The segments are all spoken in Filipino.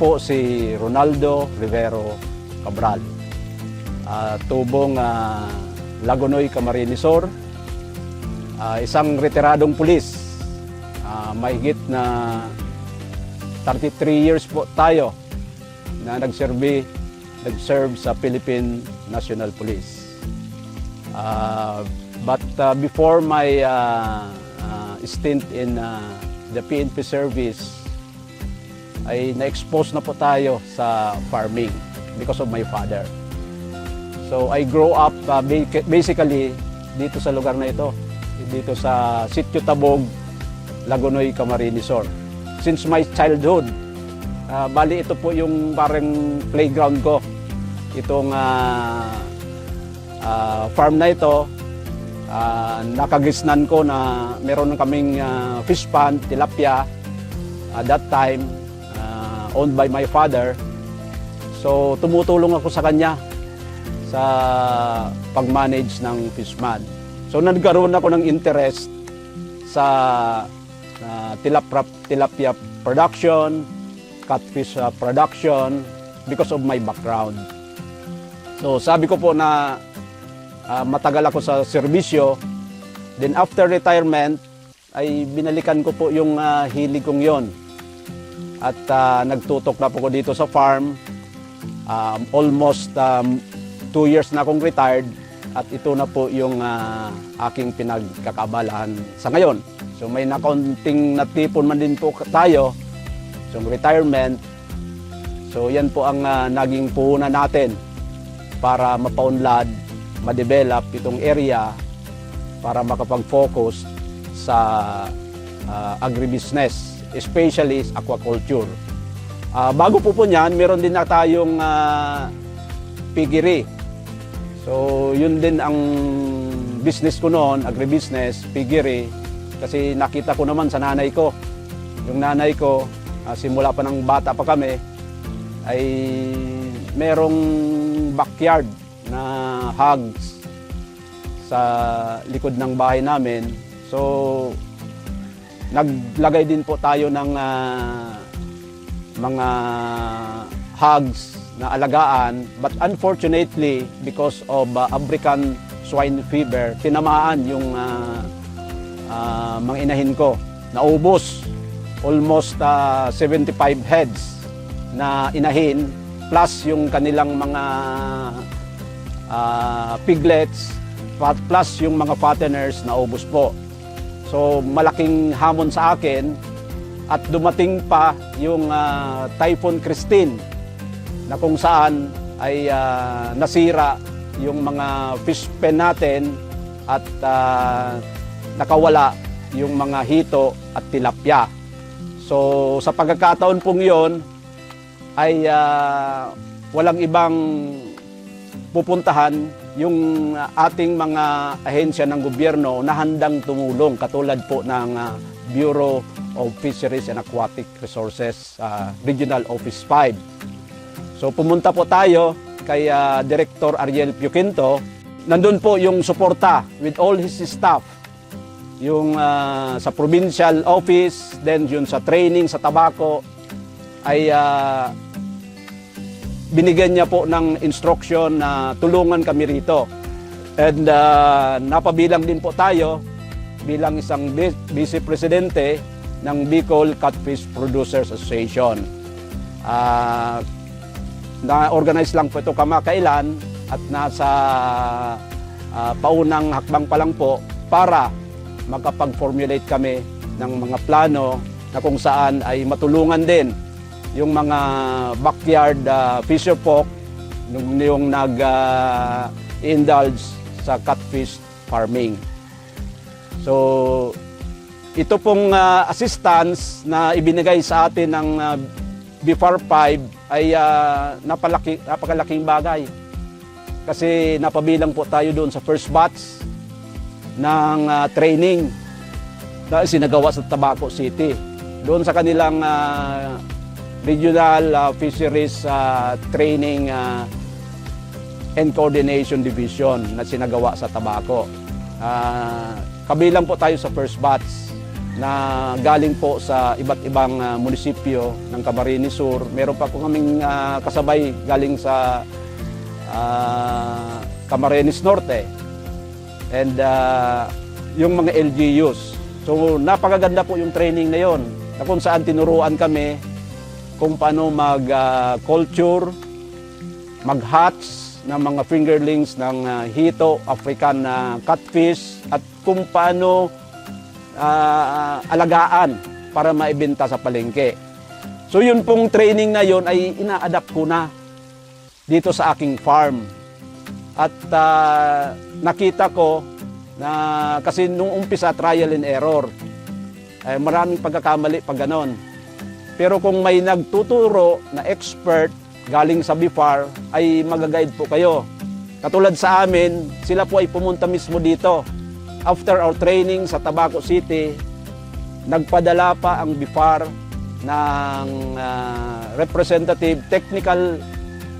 Po si Ronaldo Rivero Cabral. Ah, tubong ah, Lagonoy Camarinesor. Ah, isang retiradong pulis. Ah, mahigit na 33 years po tayo na nagserve nag-serve sa Philippine National Police. Uh, but uh, before my uh, uh, stint in uh, the PNP service, ay na-expose na po tayo sa farming because of my father. So I grow up uh, ba- basically dito sa lugar na ito, dito sa Sitio Tabog, Lagunoy, Camarinesor. Since my childhood, ah, bali ito po yung parang playground ko. Itong ah, ah, farm na ito, ah, nakagisnan ko na meron kaming ah, fish pond, tilapia, at that time, owned by my father. So tumutulong ako sa kanya sa pag-manage ng fish pond. So nagkaroon ako ng interest sa ah, tilapia, tilapia production, catfish ah, production because of my background. So sabi ko po na ah, matagal ako sa serbisyo. Then after retirement ay binalikan ko po yung ah, hilig kong yon. At ah, nagtutok na po ko dito sa farm. Um, almost um, two years na akong retired at ito na po yung ah, aking pinagkakabalahan sa ngayon. So may nakonting natipon man din po tayo. So retirement. So yan po ang ah, naging puhunan natin para mapaunlad, ma-develop itong area para makapag-focus sa ah, agribusiness, especially sa aquaculture. Ah, bago po po niyan, meron din na tayong ah, piggery. So, yun din ang business ko noon, agribusiness, piggery. Kasi nakita ko naman sa nanay ko. Yung nanay ko, ah, simula pa ng bata pa kami, ay merong backyard na hogs sa likod ng bahay namin. So, naglagay din po tayo ng ah, mga hogs na alagaan. But unfortunately, because of ah, African swine fever, tinamaan yung ah, ah, mga inahin ko. Naubos almost ah, 75 heads na inahin plus yung kanilang mga ah, piglets plus yung mga fatteners na ubos po. So malaking hamon sa akin at dumating pa yung ah, Typhoon Christine na kung saan ay ah, nasira yung mga fish pen natin at ah, nakawala yung mga hito at tilapia. So sa pagkakataon pong yon ay ah, walang ibang pupuntahan yung ating mga ahensya ng gobyerno na handang tumulong katulad po ng ah, Bureau of Fisheries and Aquatic Resources ah, Regional Office 5. So pumunta po tayo kay ah, Director Ariel Pioquinto. Nandun po yung suporta with all his staff. Yung ah, sa provincial office, then yun sa training sa tabako ay ah, binigyan niya po ng instruction na tulungan kami rito. And ah, napabilang din po tayo bilang isang vi- vice presidente ng Bicol Catfish Producers Association. Ah, na-organize lang po ito kamakailan at nasa ah, paunang hakbang pa lang po para makapag-formulate kami ng mga plano na kung saan ay matulungan din yung mga backyard uh, fisher folk yung, yung nag-indulge sa catfish farming. So, ito pong ah, assistance na ibinigay sa atin ng uh, BFAR 5 ay ah, napalaki, napakalaking bagay. Kasi napabilang po tayo doon sa first batch ng ah, training na sinagawa sa Tabaco City. Doon sa kanilang ah, Regional ah, Fisheries ah, Training ah, and Coordination Division na sinagawa sa Tabaco. Ah, kabilang po tayo sa first batch na galing po sa iba't ibang ah, munisipyo ng Camarines Sur. Meron pa po kaming ah, kasabay galing sa ah, Camarines Norte and ah, yung mga LGUs. So napakaganda po yung training na yon na kung saan tinuruan kami kung paano mag-culture, mag-hatch ng mga fingerlings ng ah, hito, African na catfish at kung paano ah, alagaan para maibenta sa palengke. So yun pong training na yon ay ina-adapt ko na dito sa aking farm. At ah, nakita ko na kasi nung umpisa trial and error, eh, maraming pagkakamali pag ganon. Pero kung may nagtuturo na expert galing sa BIFAR, ay magaguide po kayo. Katulad sa amin, sila po ay pumunta mismo dito. After our training sa Tabaco City, nagpadala pa ang BIFAR ng ah, representative technical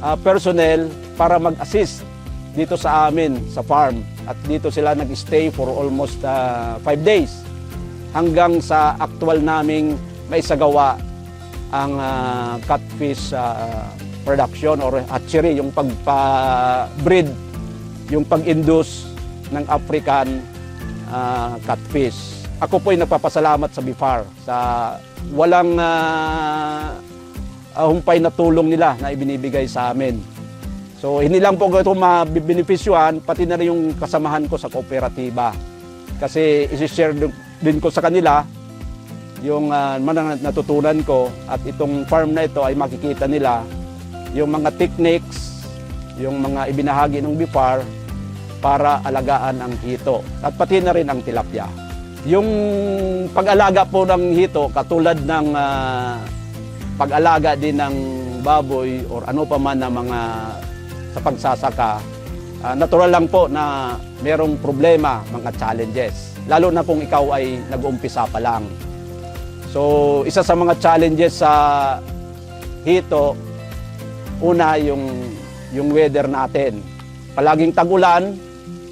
ah, personnel para mag-assist dito sa amin sa farm. At dito sila nag-stay for almost ah, five days hanggang sa actual naming maisagawa ang ah, catfish ah, production or hatchery, yung pagpa-breed, yung pag-induce ng African ah, catfish. Ako po ay nagpapasalamat sa BIFAR sa walang ah, humpay na tulong nila na ibinibigay sa amin. So hindi lang po ito mabibenefisyuhan, pati na rin yung kasamahan ko sa kooperatiba. Kasi isi-share din ko sa kanila yung uh, natutunan ko at itong farm na ito ay makikita nila yung mga techniques, yung mga ibinahagi ng BIFAR para alagaan ang hito at pati na rin ang tilapia. Yung pag-alaga po ng hito katulad ng ah, pag-alaga din ng baboy or ano pa man na mga sa pagsasaka, ah, natural lang po na merong problema, mga challenges. Lalo na kung ikaw ay nag-uumpisa pa lang. So, isa sa mga challenges sa hito, una yung, yung weather natin. Palaging tag-ulan,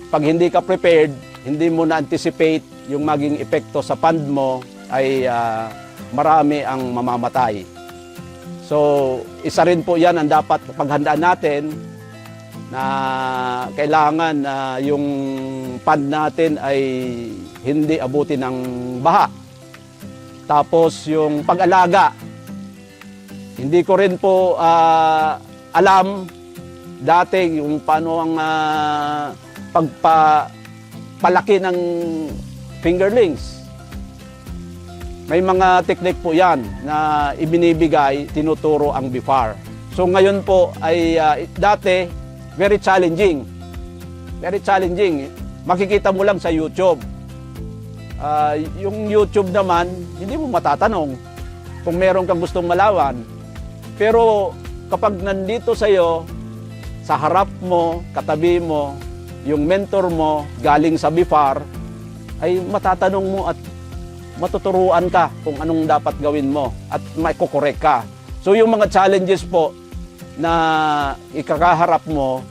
pag hindi ka prepared, hindi mo na-anticipate yung maging epekto sa pond mo, ay ah, marami ang mamamatay. So, isa rin po yan ang dapat paghandaan natin na kailangan na yung pond natin ay hindi abutin ng baha. Tapos yung pag-alaga, hindi ko rin po ah, alam dati yung paano ang ah, pagpalaki ng fingerlings. May mga technique po yan na ibinibigay, tinuturo ang BIFAR. So ngayon po ay ah, dati very challenging. Very challenging. Makikita mo lang sa YouTube. Ah, yung YouTube naman, hindi mo matatanong kung meron kang gustong malawan. Pero kapag nandito sa iyo, sa harap mo, katabi mo, yung mentor mo galing sa BIFAR, ay matatanong mo at matuturuan ka kung anong dapat gawin mo at maikokorek ka. So yung mga challenges po na ikakaharap mo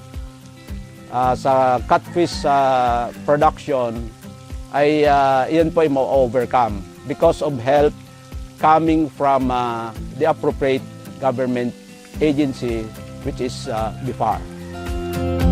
ah, sa catfish ah, production ay ah, iyan po ay ma-overcome because of help coming from ah, the appropriate government agency which is ah, BIFAR.